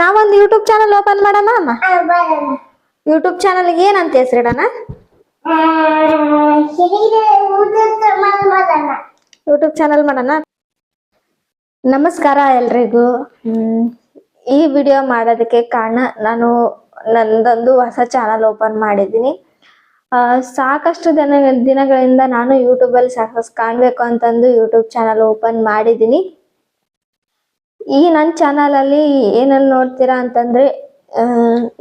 ನಾವೊಂದು YouTube channel open ಮಾಡೋಣ ಅಮ್ಮ? ಯೂಟ್ಯೂಬ್ ಚಾನಲ್ ಏನಂತ ಹೆಸರಿಡೋಣ? ಯೂಟ್ಯೂಬ್ ಚಾನಲ್ ಮಾಡೋಣ. ನಮಸ್ಕಾರ ಎಲ್ರಿಗೂ. ಈ ವಿಡಿಯೋ ಮಾಡೋದಕ್ಕೆ ಕಾರಣ ನಾನು ನಂದೊಂದು ಹೊಸ ಚಾನಲ್ ಓಪನ್ ಮಾಡಿದ್ದೀನಿ. ಸಾಕಷ್ಟು ದಿನ ದಿನಗಳಿಂದ ನಾನು ಯೂಟ್ಯೂಬಲ್ಲಿ ಸಕ್ಸಸ್ ಕಾಣಬೇಕು ಅಂತಂದು ಯೂಟ್ಯೂಬ್ ಚಾನಲ್ ಓಪನ್ ಮಾಡಿದ್ದೀನಿ. ಈ ನನ್ನ ಚಾನಲಲ್ಲಿ ಏನನ್ನು ನೋಡ್ತೀರಾ ಅಂತಂದ್ರೆ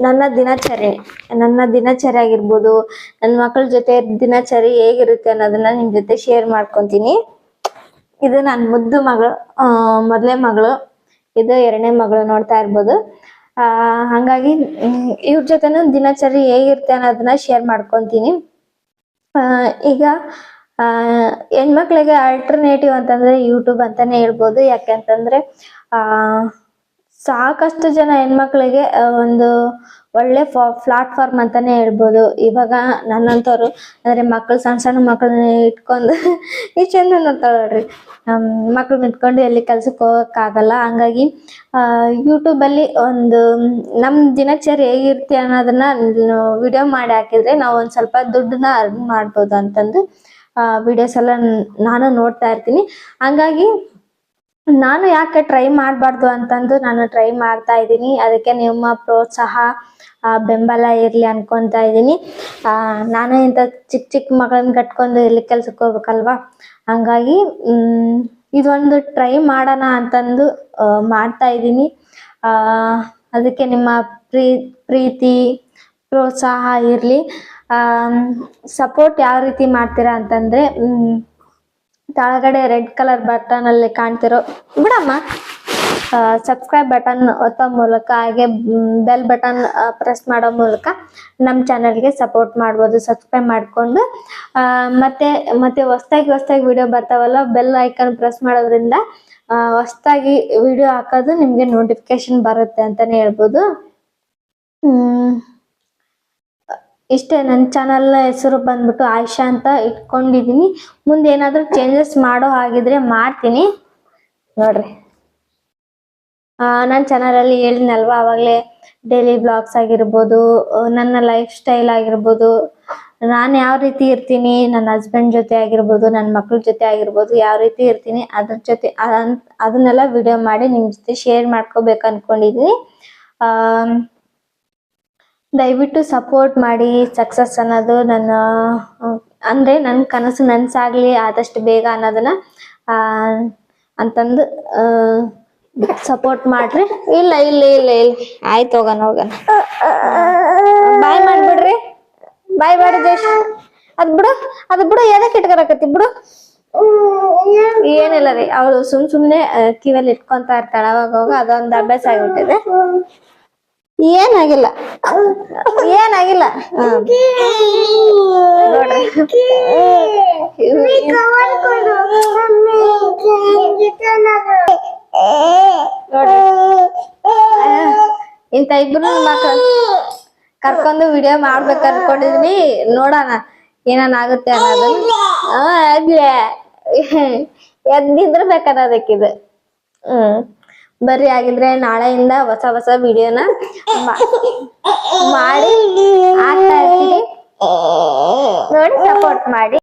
ನನ್ನ ದಿನಚರಿ ನನ್ನ ದಿನಚರಿ ಆಗಿರ್ಬೋದು ನನ್ನ ಮಕ್ಕಳ ಜೊತೆ ದಿನಚರಿ ಹೇಗಿರುತ್ತೆ ಅನ್ನೋದನ್ನ ನಿಮ್ ಜೊತೆ ಶೇರ್ ಮಾಡ್ಕೊತೀನಿ. ಇದು ನನ್ನ ಮುದ್ದು ಮಗಳು ಮೊದಲೇ ಮಗಳು, ಇದು ಎರಡನೇ ಮಗಳು ನೋಡ್ತಾ ಇರ್ಬೋದು. ಆ, ಹಂಗಾಗಿ ಇವ್ರ ಜೊತೆನೂ ದಿನಚರಿ ಹೇಗಿರುತ್ತೆ ಅನ್ನೋದನ್ನ ಶೇರ್ ಮಾಡ್ಕೊತೀನಿ. ಈಗ ಹೆಣ್ಮಕ್ಳಿಗೆ ಆಲ್ಟರ್ನೇಟಿವ್ ಅಂತಂದ್ರೆ ಯೂಟ್ಯೂಬ್ ಅಂತಾನೆ ಹೇಳ್ಬೋದು. ಯಾಕೆಂತಂದ್ರೆ, ಆ, ಸಾಕಷ್ಟು ಜನ ಹೆಣ್ಮಕ್ಳಿಗೆ ಒಂದು ಒಳ್ಳೆ ಪ್ಲಾಟ್ಫಾರ್ಮ್ ಅಂತಾನೆ ಹೇಳ್ಬೋದು. ಇವಾಗ ನನ್ನಂತವ್ರು, ಅಂದ್ರೆ ಮಕ್ಳು, ಸಣ್ಣ ಸಣ್ಣ ಮಕ್ಕಳನ್ನ ಇಟ್ಕೊಂಡು, ಈ ಚಂದ ನೋಡ್ತಾಳ್ರಿ ಮಕ್ಳು ಇಟ್ಕೊಂಡು ಎಲ್ಲಿ ಕೆಲ್ಸಕ್ಕೆ ಹೋಗಕ್ಕಾಗಲ್ಲ. ಹಂಗಾಗಿ ಯೂಟ್ಯೂಬಲ್ಲಿ ಒಂದು ನಮ್ಮ ದಿನಚರಿ ಹೇಗಿರ್ತಿ ಅನ್ನೋದನ್ನ ವಿಡಿಯೋ ಮಾಡಿ ಹಾಕಿದ್ರೆ ನಾವು ಒಂದು ಸ್ವಲ್ಪ ದುಡ್ಡನ್ನ ಅರ್ನ್ ಮಾಡ್ಬೋದು ಅಂತಂದು ವಿಡಿಯೋಸ್ ಎಲ್ಲ ನಾನು ನೋಡ್ತಾ ಇರ್ತೀನಿ. ಹಂಗಾಗಿ ನಾನು ಯಾಕೆ ಟ್ರೈ ಮಾಡಬಾರ್ದು ಅಂತಂದು ನಾನು ಟ್ರೈ ಮಾಡ್ತಾ ಇದ್ದೀನಿ. ಅದಕ್ಕೆ ನಿಮ್ಮ ಪ್ರೋತ್ಸಾಹ ಬೆಂಬಲ ಇರಲಿ ಅನ್ಕೊತಾ ಇದ್ದೀನಿ. ನಾನು ಇಂಥ ಚಿಕ್ಕ ಚಿಕ್ಕ ಮಗಳನ್ನ ಕಟ್ಕೊಂಡು ಇಲ್ಲಿ ಕೆಲ್ಸಕ್ಕೆ ಹೋಗ್ಬೇಕಲ್ವಾ? ಹಂಗಾಗಿ ಇದೊಂದು ಟ್ರೈ ಮಾಡೋಣ ಅಂತಂದು ಮಾಡ್ತಾ ಇದ್ದೀನಿ. ಅದಕ್ಕೆ ನಿಮ್ಮ ಪ್ರೀ, ಪ್ರೀತಿ, ಪ್ರೋತ್ಸಾಹ ಇರಲಿ. ಸಪೋರ್ಟ್ ಯಾವ ರೀತಿ ಮಾಡ್ತೀರಾ ಅಂತಂದ್ರೆ ಕೆಳಗಡೆ ರೆಡ್ ಕಲರ್ ಬಟನ್ ಅಲ್ಲಿ ಕಾಣ್ತಿರೋ, ಬಿಡಮ್ಮ ಸಬ್ಸ್ಕ್ರೈಬ್ ಬಟನ್ ಒತ್ತೋ ಮೂಲಕ, ಹಾಗೆ ಬೆಲ್ ಬಟನ್ ಪ್ರೆಸ್ ಮಾಡೋ ಮೂಲಕ ನಮ್ಮ ಚಾನಲ್ಗೆ ಸಪೋರ್ಟ್ ಮಾಡ್ಬೋದು ಸಬ್ಸ್ಕ್ರೈಬ್ ಮಾಡಿಕೊಂಡು. ಮತ್ತೆ ಮತ್ತೆ ಹೊಸ್ದಾಗಿ ಹೊಸ್ದಾಗಿ ವಿಡಿಯೋ ಬರ್ತಾವಲ್ಲ ಬೆಲ್ ಐಕನ್ ಪ್ರೆಸ್ ಮಾಡೋದ್ರಿಂದ ಹೊಸ್ದಾಗಿ ವಿಡಿಯೋ ಹಾಕೋದು ನಿಮಗೆ ನೋಟಿಫಿಕೇಶನ್ ಬರುತ್ತೆ ಅಂತಲೇ ಹೇಳ್ಬೋದು. ಇಷ್ಟೇ ನನ್ನ ಚಾನಲ್ ಹೆಸರು ಬಂದ್ಬಿಟ್ಟು ಆಯಿಷಾ ಅಂತ ಇಟ್ಕೊಂಡಿದ್ದೀನಿ ಮುಂದೆ ಏನಾದರೂ ಚೇಂಜಸ್ ಮಾಡೋ ಹಾಗಿದ್ರೆ ಮಾಡ್ತೀನಿ. ನೋಡ್ರಿ. ನನ್ನ ಚಾನಲಲ್ಲಿ ಹೇಳಿದ್ನಲ್ವ ಆವಾಗಲೇ ಡೈಲಿ ಬ್ಲಾಗ್ಸ್ ಆಗಿರ್ಬೋದು ನನ್ನ ಲೈಫ್ ಸ್ಟೈಲ್ ಆಗಿರ್ಬೋದು. ನಾನು ಯಾವ ರೀತಿ ಇರ್ತೀನಿ ನನ್ನ ಹಸ್ಬೆಂಡ್ ಜೊತೆ ಆಗಿರ್ಬೋದು ನನ್ನ ಮಕ್ಳ ಜೊತೆ ಆಗಿರ್ಬೋದು, ಯಾವ ರೀತಿ ಇರ್ತೀನಿ, ಅದ್ರ ಜೊತೆ ಅದನ್ನೆಲ್ಲ ವಿಡಿಯೋ ಮಾಡಿ ನಿಮ್ಮ ಜೊತೆ ಶೇರ್ ಮಾಡ್ಕೋಬೇಕು ಅಂದ್ಕೊಂಡಿದ್ದೀನಿ ದಯವಿಟ್ಟು ಸಪೋರ್ಟ್ ಮಾಡಿ ಸಕ್ಸಸ್ ಅನ್ನೋದು ನನ್ನ, ಅಂದರೆ ನನ್ನ ಕನಸು ನನಸಾಗಲಿ ಆದಷ್ಟು ಬೇಗ ಅನ್ನೋದನ್ನ ಅಂತಂದು ಸಪೋರ್ಟ್ ಮಾಡ್ರಿ. ಇಲ್ಲ ಇಲ್ಲ ಇಲ್ಲ ಇಲ್ಲ. ಆಯ್ತು ಹೋಗೋಣ ಹೋಗೋಣ. ಬಾಯ್ ಮಾಡ್ಬಿಡ್ರಿ. ಬಾಯ್ ಮಾಡಿ ದೇಶ ಅದ್ ಬಿಡು ಅದ್ ಬಿಡು ಎದಕ್ಕೆ ಇಟ್ಕೊಳಕತ್ತಿ, ಬಿಡು. ಏನಿಲ್ಲ ರೀ, ಅವಳು ಸುಮ್ ಸುಮ್ನೆ ಕಿವಲ್ಲಿ ಇಟ್ಕೊಂತ ಇರ್ತಾಳ, ಅವಾಗ ಹೋಗ ಅದೊಂದು ಅಭ್ಯಾಸ ಆಗ್ಬಿಟ್ಟಿದೆ. ಏನಾಗಿಲ್ಲ. ಏನಾಗಿಲ್ಲ. ಇಂತ ಇಬ್ರು ಮಕ್ಳು ಕರ್ಕೊಂಡು ವಿಡಿಯೋ ಮಾಡ್ಬೇಕು ಅನ್ಕೊಂಡಿದ್ವಿ ನೋಡೋಣ ಏನಾನ ಆಗುತ್ತೆ ಅನ್ನೋದನ್ನ ಆಗ್ಲೇ ಎದ್ದಿದ್ರೆ ಬೇಕಾದಕ್ಕಿದು ಹ್ಮ್. ಬರ್ರಿ ಆಗಿದ್ರೆ ನಾಳೆಯಿಂದ ಹೊಸ ಹೊಸ ವಿಡಿಯೋನ ಮಾಡಿ ನೋಡಿ ಸಪೋರ್ಟ್ ಮಾಡಿ.